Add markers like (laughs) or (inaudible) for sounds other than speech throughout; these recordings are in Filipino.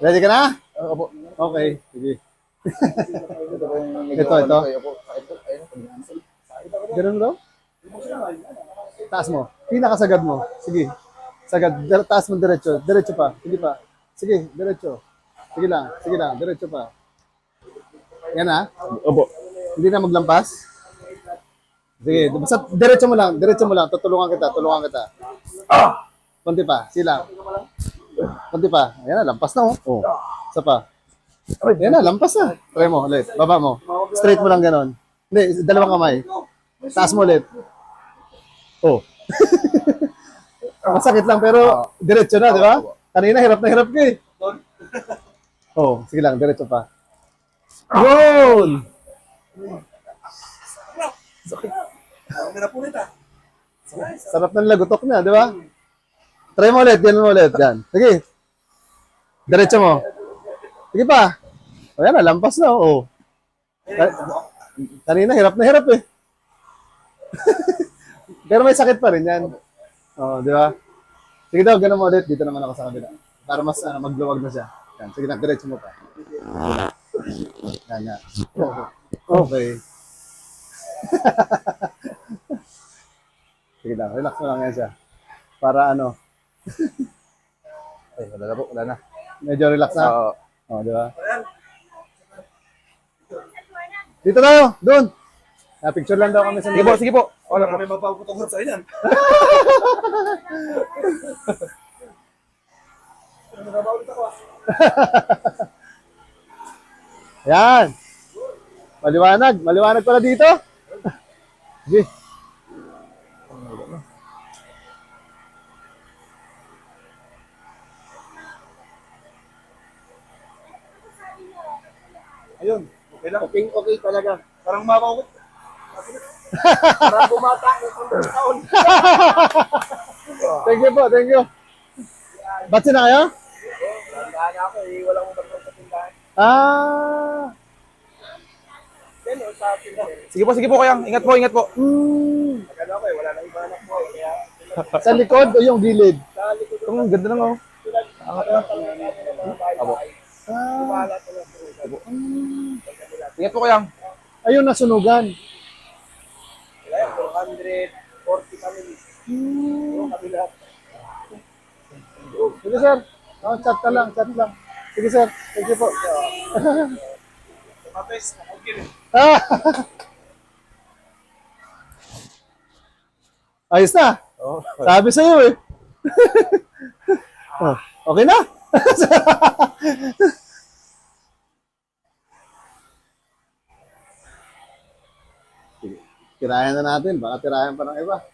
Ready ka na? Opo. Okay, sige. Ito Ito. Ganun daw? Taas mo. Pinakasagad mo. Sige. Sagad. Taas mo diretso. Diretso pa. Sige pa. Sige, diretso. Sige lang. Sige lang. Diretso pa. Yan ha. Opo. Hindi na maglampas. Sige. Basta diretso mo lang. Diretso mo lang. Tutulungan kita. Tulungan kita. Kunti pa. Silang. Kunti pa. Ayan na. Lampas na oh. Oh. Isa pa. Ayan na. Lampas na. Try mo ulit. Baba mo. Straight mo lang ganon. Hindi. Dalawang kamay. Taas mo ulit. Oh. (laughs) Masakit lang pero diretso na, di ba? Kanina hirap na hirap ka eh. Oh, sige lang, diretso pa. Yun! Sarap ng lagutok na, di ba? Try mo ulit, ganun ulit. Yan. Sige. Diretso mo. Sige pa. O yan lampas na. Ka- Kanina, hirap na hirap eh. (laughs) Pero may sakit pa rin yan. Oo, di ba? Sige daw, ganun mo ulit. Dito naman ako sa kabila. Para mas ano, magluwag na siya. Yan. Sige na, diretso mo pa. Yan, yan. Okay. (laughs) Sige lang, relax mo lang yan siya. Para ano, (laughs) Ay, wala na po. Wala na. medyo relax na. Oo. Oo, di ba? Dito tayo, doon. Ah, picture lang daw kami sa Sige po, sige po. Wala po. May mapaputungan sa inyan. (laughs) Yan. Maliwanag. Maliwanag pala dito. (laughs) Sige. Ayun. Okay lang. Okay, okay talaga. Parang makakukot. Parang bumata ng taon. (laughs) Thank you po, thank you. Batsi na kayo? Tandaan ako eh. Walang umabot sa tindahan. Ah. Yan o sa tindahan. Sige po, sige po kayang. Ingat po, ingat po. Mm. Nagano ako eh. Wala nang iba anak mo eh. Kaya (laughs) Sa likod o yung gilid? sa likod ang ganda lang oh. Apo. Ah. wala talaga. Ingat po kayang. Ayun, nasunugan. Wala yan. 440 families. Yung kabila. Sige, sir. Oh, chat ka lang, chat lang. Sige, sir. Thank you po. Mapes. Okay. (laughs) Ah. Ayos na. Oh. Sabi sa'yo eh. (laughs) oh, okay na? (laughs) Tirayan na natin. Baka tirayan pa ng iba.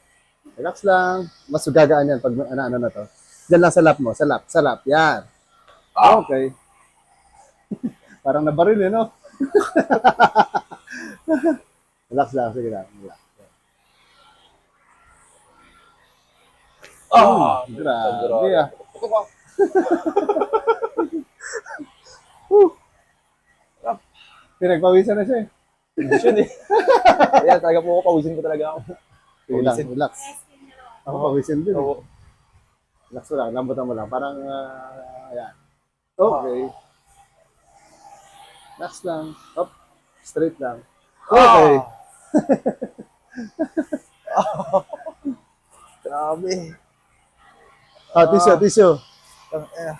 Relax lang. Mas gagaan yan pag ano, ano na to. Diyan lang sa lap mo. Sa lap. Sa lap. Yan. Okay. (laughs) Parang nabaril eh, no? (laughs) Relax lang. Sige lang. Relax. Ah, Grabe ah. (laughs) Ko. Pinagpawisan na siya eh. Yun eh. (laughs) Ayan, talaga po ako. Pawisin ko talaga ako. Lang, Pawisin. relax. Ako pawisin din. eh. Oo. Relax mo lang, lambutan mo lang. Parang, ah, ayan. Okay. Relax lang. Up. Straight lang. Okay. (laughs) (laughs) Grabe. Ah, tissue, tissue. Ang- eh,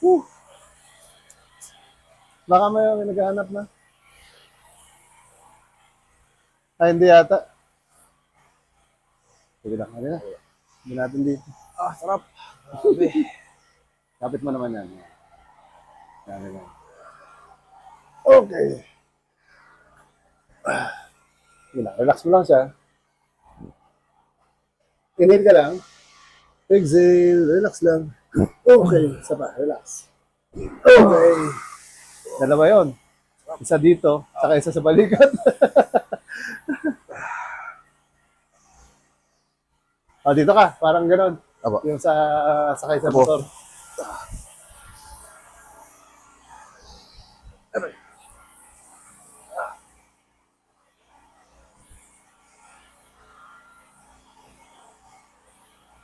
Whew. Baka may naghahanap na. Ay, hindi yata. Sige lang, ano na. Hindi natin dito. Ah, sarap. (laughs) Grabe. Kapit mo naman yan. Yan, yan. Okay. Sige lang, relax mo lang siya. Inhale ka lang. Exhale, relax lang. (laughs) Okay, isa pa, relax. Okay. Dalawa yon. Isa dito, saka isa sa balikat. (laughs) oh, dito ka, parang ganon. Apo. Yung sa sakay sa Apo. motor.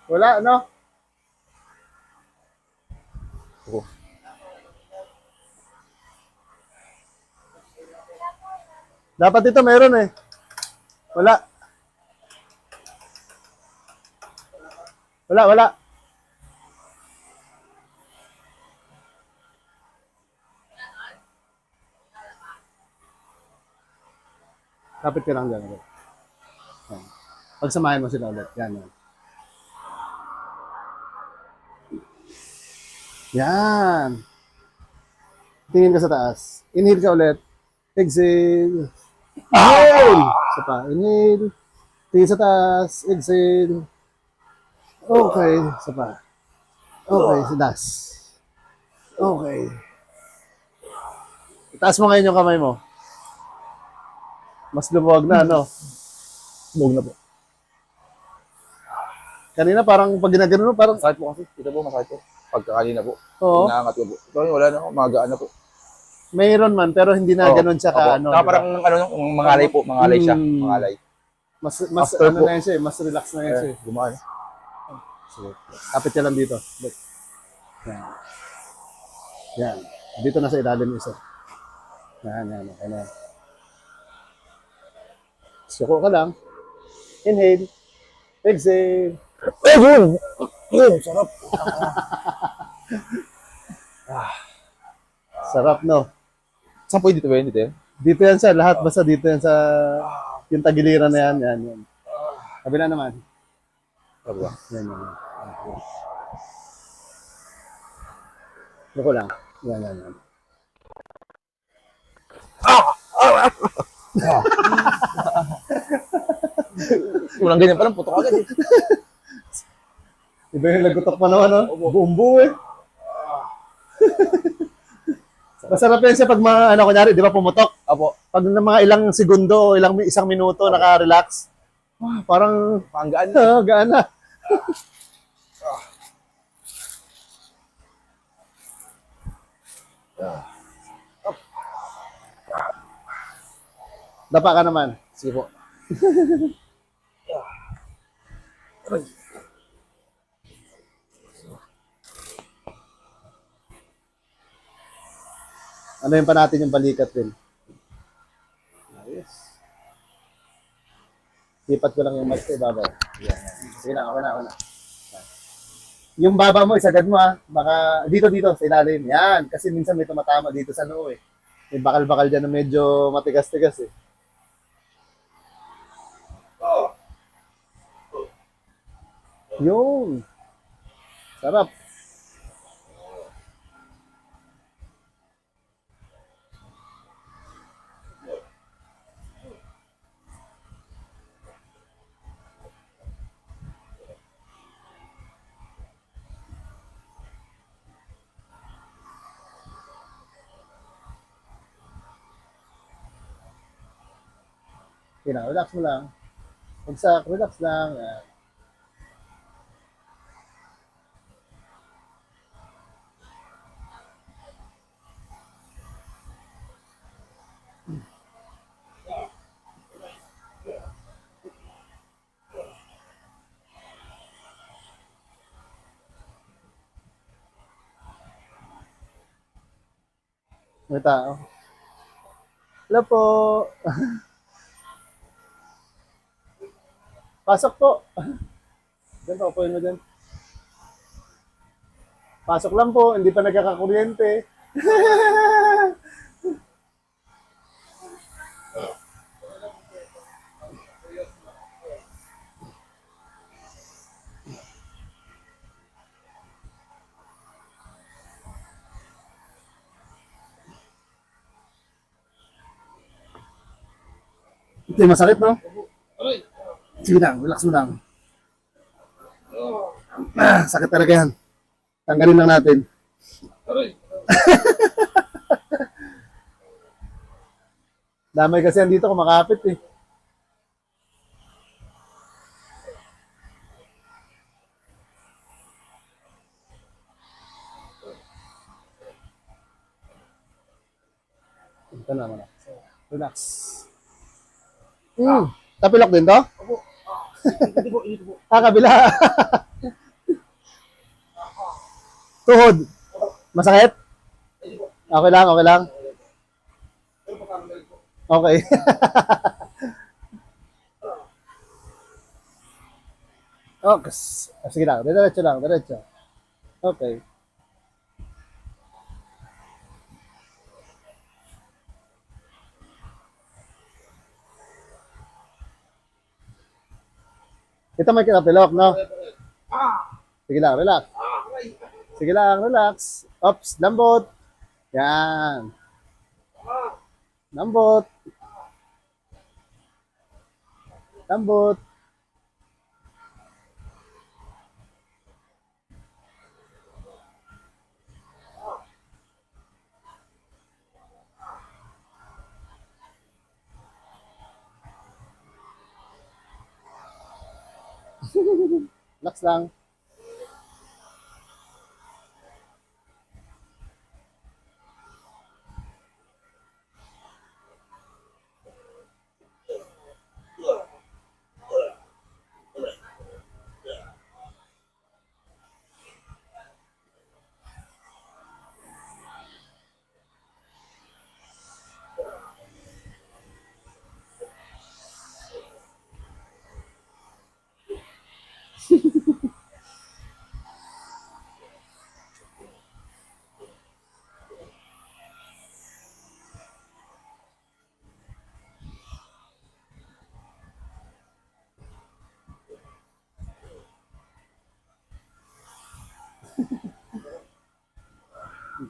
Wala, no? Dapat ito meron eh. Wala. Wala, wala. Kapit ka lang dyan. ulit. Yan. Pagsamahin mo sila ulit. Yan, yan. Yan. Tingin ka sa taas. Inhale ka ulit. Exhale. Inhale. Isa pa. Inhale. Tingin sa taas. Exhale. Okay. Isa pa. Okay. Sa taas. Okay. Itaas mo ngayon yung kamay mo. Mas lumuwag na, no? Smog na po. Kanina parang pag ginagano, parang, Masakit po kasi. Ito po, masakit po. Pagkakanina po. oo, Inaangat ko po. Pero wala na ako. Magaan na po. Mayroon man, pero hindi na Oo. ganun siya ka, ano. Saka di ba? parang ano, mangalay po. Mangalay siya. Mm. Mangalay. Mas, mas, After ano po. na yan siya, eh, mas relax na yan siya. Eh, eh. gumaan. Sige. Kapit ka lang dito. Look. Yan. Yan. Dito na sa ilalim isa. Yan, yan. Okay na. Suko ka lang. Inhale. Exhale. Eh, yun! Yun, sarap. (laughs) Sarap, no? Saan po dito ba yun? Dito yun? Dito yan sa lahat. Basta dito yan sa yung tagiliran na yan. Yan, yan. Kabila naman. Ba? Yan, yan. yan. Suko lang. Yan, yan, yan. (laughs) Unang ganyan pa lang, putok agad eh. Iba yung lagutok pa naman, no? Buong buo eh. Masarap yan siya pag mga, ano, kunyari, di ba pumutok? Apo, Pag na mga ilang segundo, ilang isang minuto, naka-relax, ah, parang, panggaan. ah, gaan na. Dapa ka naman. Sige po. (laughs) Ano yung pa natin yung balikat din? Ayos. Lipat ko lang yung ibabaw. Yan, yan. Sige na, okay na, okay na. Yung baba mo, isagad mo ha. Baka dito, dito, sa ilalim. Yan. Kasi minsan may tumatama dito sa noo eh. May bakal-bakal dyan na medyo matigas-tigas eh. Yun. Sarap. Yun na, relax mo lang. Pagsak, relax lang. Yan. May tao. Hello po. (laughs) Pasok po. Diyan po, upuin mo dyan. Pasok lang po, hindi pa nagkakakuryente. Hindi masakit, no? Sige lang, relax mo lang. Ah, sakit talaga yan. Tanggalin lang natin. (laughs) Damay kasi yan dito kumakapit eh. Ito na muna. Relax. Mm. Tapilok din to? Hindi po, po. Ah, kabila. Tuhod. Masakit? Okay lang, okay lang. Okay. (laughs) oh, ah, sige lang. Diretso lang, diretso. Okay. Ito may kinapilok, no? Sige lang, relax. Sige lang, relax. Ops, lambot. Yan. Lambot. Lambot. Relax lang.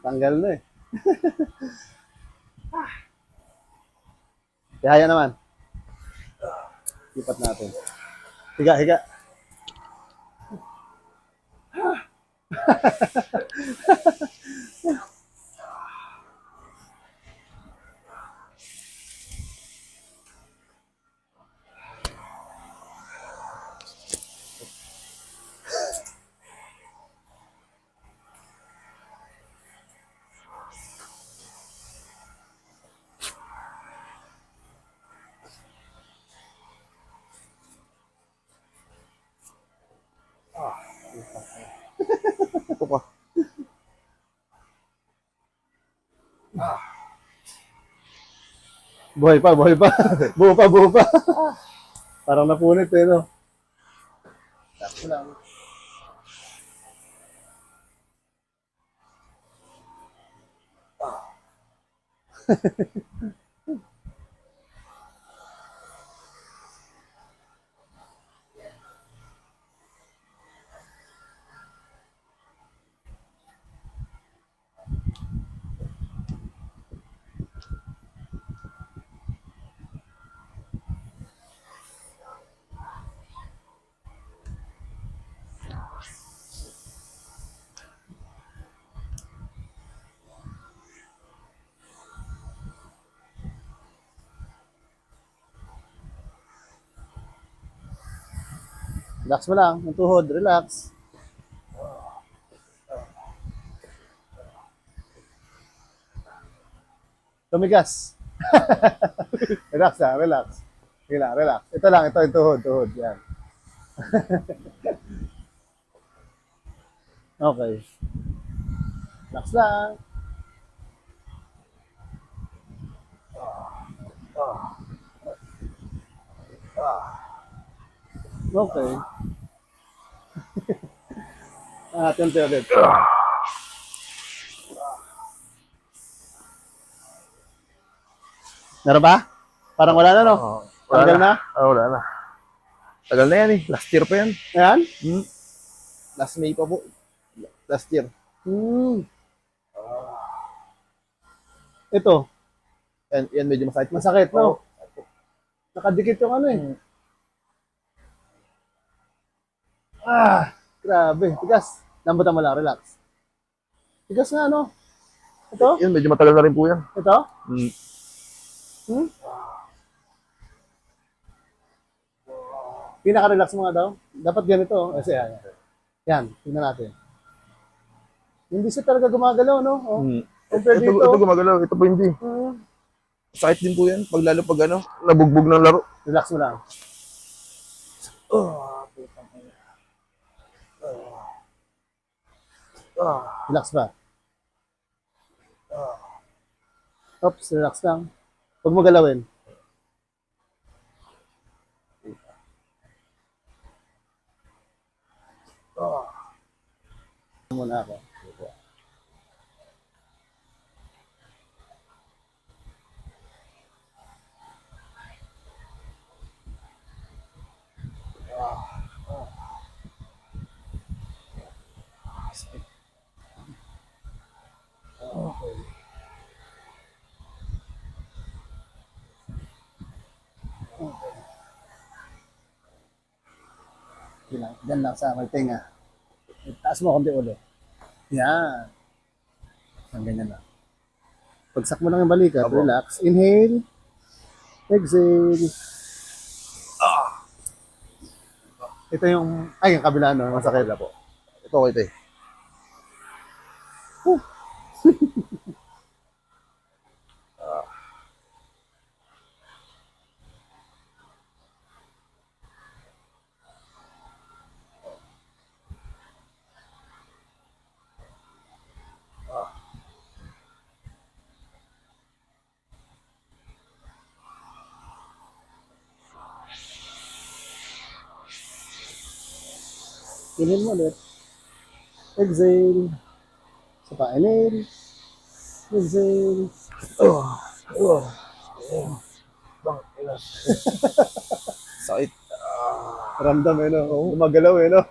Tanggal na eh. Kaya naman. Lipat natin. Higa, higa. yeah. (laughs) Buhay pa, buhay pa. (laughs) buo pa, buo pa. (laughs) Parang napunit eh, no? Sakto lang. (laughs) Relax mo lang. Yung tuhod, relax. Tumigas. (laughs) relax na, relax. Sige lang, relax. Ito lang, ito yung tuhod, tuhod. Yan. (laughs) okay. Relax lang. Okay. Ah, tente ulit. Meron ba? Parang wala na, no? Oh, wala Tanggal na? Ah, wala na. Tagal na yan eh. Last year pa yan. Ayan? Hmm. Last May pa po. Last year. Hmm. Ito, Yan, yan medyo masakit. masakit, no? Oo. Nakadikit yung ano eh. Ah, grabe. Tigas. Lambutan mo lang, relax. Tigas nga, no? Ito? Yan, medyo matagal na rin po yan. Ito? Hmm. Hmm? Pinaka-relax mo nga daw. Dapat ganito. oh. Kasi yan. Yan, tingnan natin. Hindi siya talaga gumagalaw, no? Oh. Compared Ito, dito. ito gumagalaw. Ito po hindi. Hmm. Sakit din po yan. Pag lalo pag ano, nabugbog ng laro. Relax mo lang. Ah. Ah. Relax ba? Ah. Oops, relax lang. Huwag mo galawin. Ah. Muna ako. Diyan lang sa may tenga. Taas mo konti ulo. Yan. Ang ganyan lang. Pagsak mo lang yung balikat, Apo. relax. Inhale. Exhale. Ito yung, ay, yung kabila, no? Masakit. po. Ito ko ito eh. Inhale mo ulit. Exhale. Isa pa, inhale. Exhale. (laughs) Sakit. Ramdam eh, no? Gumagalaw eh, no?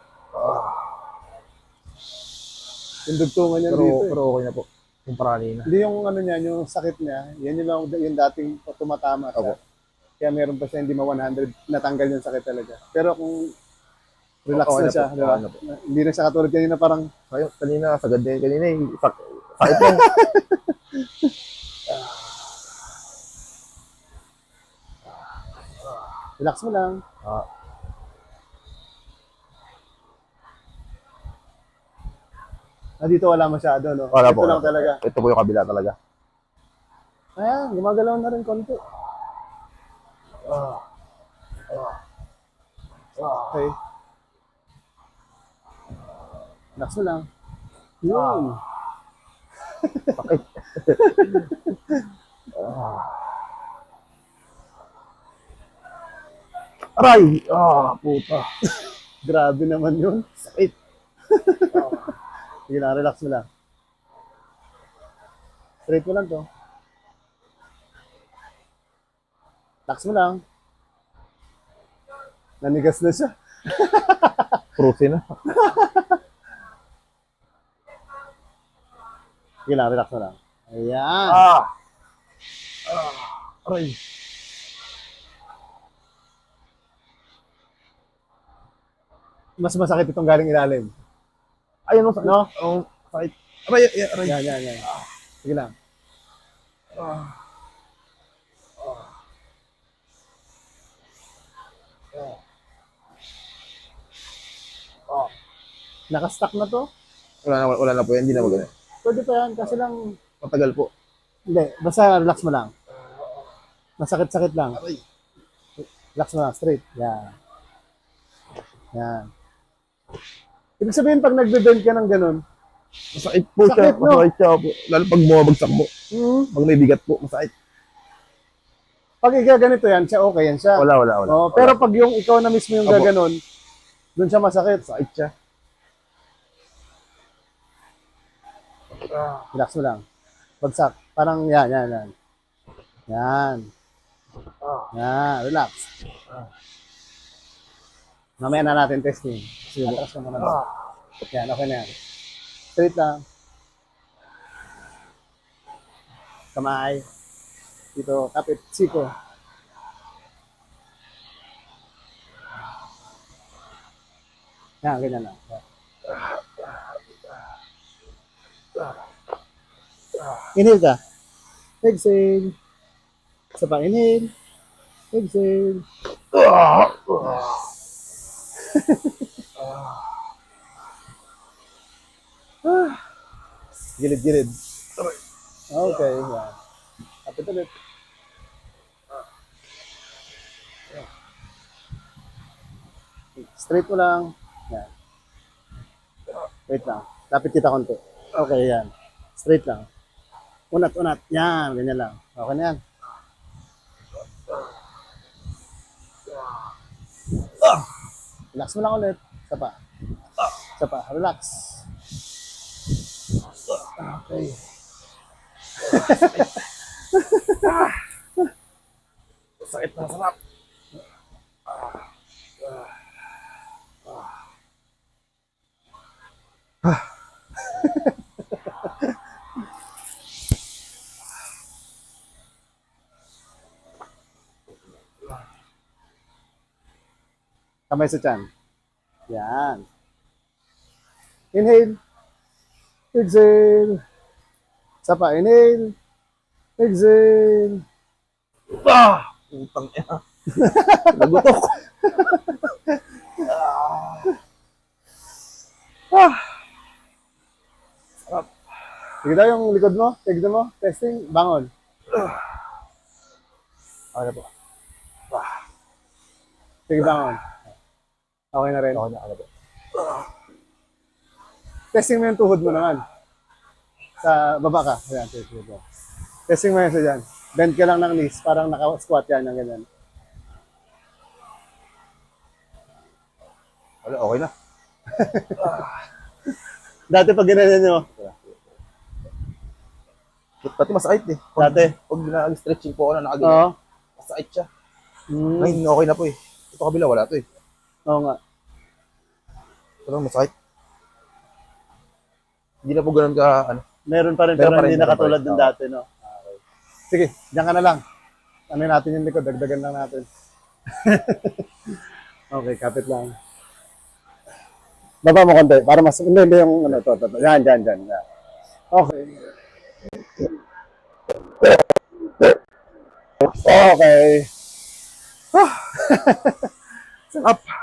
Yung dugtungan niya Pero, dito eh. pero okay na po. Yung kanina. Hindi yung ano niya, yung sakit niya, yan yung, lang- yung dating tumatama siya. Opo. Kaya meron pa siya hindi ma 100, natanggal yung sakit talaga. Pero kung relax Okay na na siya, di ba? Hindi na siya katulad kanina parang, Ayun, kanina, sagad din kanina. Sak sakit lang. (sighs) relax mo lang. Ah, Ah, dito wala masyado, no? wala Ito po. lang talaga. Ito po yung kabila talaga. Ayan, gumagalaw na rin konti. Okay. Relax mo lang. Yun. Sakit. (laughs) Aray! Ah, puta. Grabe naman yun. Sakit. Sige lang, relax mo lang. Straight mo lang to. Relax mo lang. Nanigas na siya. Cruising na. (laughs) Sige lang, relax mo lang. Ayan. Ah! Ah! Aray! Mas masakit itong galing ilalim. Ayun ang sakit. No? Ang sakit. Aray! Aray! aray. Yan, yan, yan. Sige lang. Nakastack na to. Wala na, wala na po yan. Hindi na magana. Pwede pa yan, kasi lang, Matagal po. hindi, basta relax mo lang. Masakit-sakit lang. Aray! Relax mo lang, straight. Yan. Yan. Ibig sabihin, pag nagbe-bend ka ng ganun, Masakit po siya. Sakit, no? Masakit siya po. Lalo pag bumabagsak mo. hmm, Pag may bigat po, masakit. pag ikaw ganito yan, siya okay yan siya. Wala, wala, wala. Oh, pero pag yung ikaw na mismo yung Apo. gaganon, doon siya masakit. Sakit siya. Relax mo lang. Bagsak. Parang yan, yan, yan. Yan. Yan, relax. Mamaya na natin testing. Sige, bukas mo muna. Yan, okay na yan. Straight lang. Kamay. Dito, kapit, siko. Yan, ganyan lang. Inhale ka. Exhale. Isa pa, inhale. Exhale. (laughs) Gilid-gilid. Okay, yan. Kapit ulit. Straight mo lang. Yan. Wait lang. Lapit kita konti. Okay, yan. Straight lang. Unat, unat. Yan, ganyan lang. Okay na yan. Relax mo lang ulit. Isa pa. Isa pa. Relax. Okay. (laughs) Sakit na sarap. Kamay sa tiyan. Yan. Inhale. Exhale. Isa pa. Inhale. Exhale. Ah! Putang ina. (laughs) Nagutok. Sige daw yung likod mo. Tignan mo. Testing. Bangon. Okay na po. Sige, bangon. Okay na rin. Okay na, ano po. Testing mo yung tuhod mo naman. Sa baba ka. Ayan, testing mo. Testing mo yan sa dyan. Bend ka lang ng knees. Parang naka-squat yan ng ganyan. Wala, okay na. (laughs) Dati pag ganyan nyo. Pati masakit eh. Dati. Pag nag-stretching po ako na nakaganyan, Oo. masakit siya. Hmm. Ngayon, okay na po eh. Ito kabila, wala to eh. Oo nga. Lang, masakit. Hindi na po ganun ka, ano. Meron pa rin, pero rin, hindi na katulad ng dati, no? Okay. Sige, diyan ka na lang. Ano natin yung likod, dagdagan lang natin. (laughs) okay, kapit lang. Baba mo konti, para mas, hindi, hindi yung, ano, to, to, to. Yan, yan, yan. yan. Okay. Okay. (laughs)